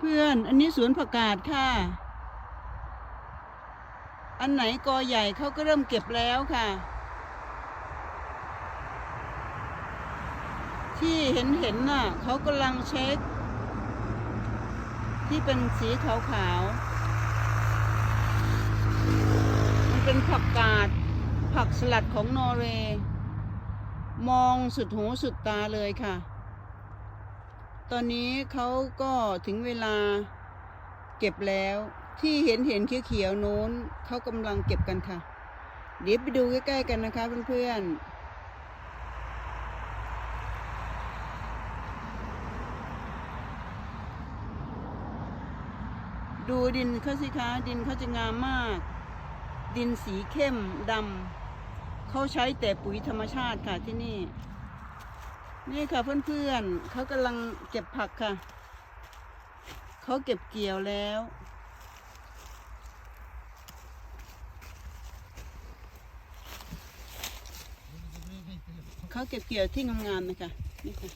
เพื่อนๆ อันนี้สวนผักกาดค่ะ อันไหนกอใหญ่เขาก็เริ่มเก็บแล้วค่ะ ที่เห็นเห็นๆน่ะเขากำลังเช็ค ที่เป็นสีขาวๆ มันเป็นผักกาด ผักสลัดของนอร์เวย์ มองสุดหูสุดตาเลยค่ะ ตอนนี้เขาก็ถึงเวลาเก็บแล้วที่เห็นเห็นเขียวๆโน้นเขากำลังเก็บกันค่ะ เดี๋ยวไปดูใกล้ๆกันนะคะเพื่อนๆดูดินเขาสิคะดินเขาจะงามมาก ดินสีเข้มดำเขาใช้แต่ปุ๋ยธรรมชาติค่ะที่นี่ นี่ค่ะเพื่อนๆเขากำลังเก็บผักค่ะ เขาเก็บเกี่ยวแล้ว เขาเก็บเกี่ยวที่งามๆนะคะนี่ค่ะ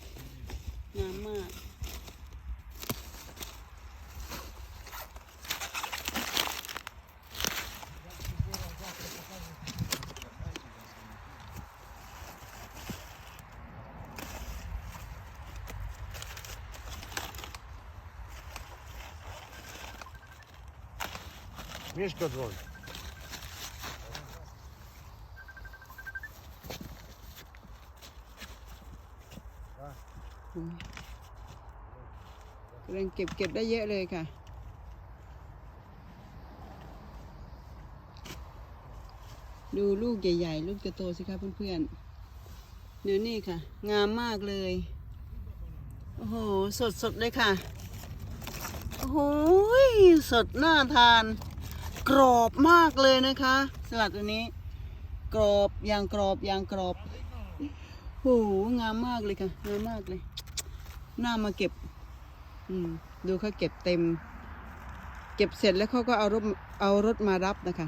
งามมาก Мишка дзвонить. อืมกำลังเก็บเก็บได้เยอะเลยค่ะ ดูลูกใหญ่ๆ ลูกจะโตสิคะเพื่อนๆเดี๋ยวนี่ค่ะ งามมากเลย โอ้โห สดๆเลยค่ะ โอ้โหสดน่าทาน กรอบมากเลยนะคะสลัดตัวนี้ กรอบอย่างกรอบอย่างกรอบโอ้โหงามมากเลยค่ะงามมากเลยน่ามาเก็บ อืม ดูเขาเก็บเต็ม เก็บเสร็จแล้วเขาก็เอารถเอารถมารับนะคะ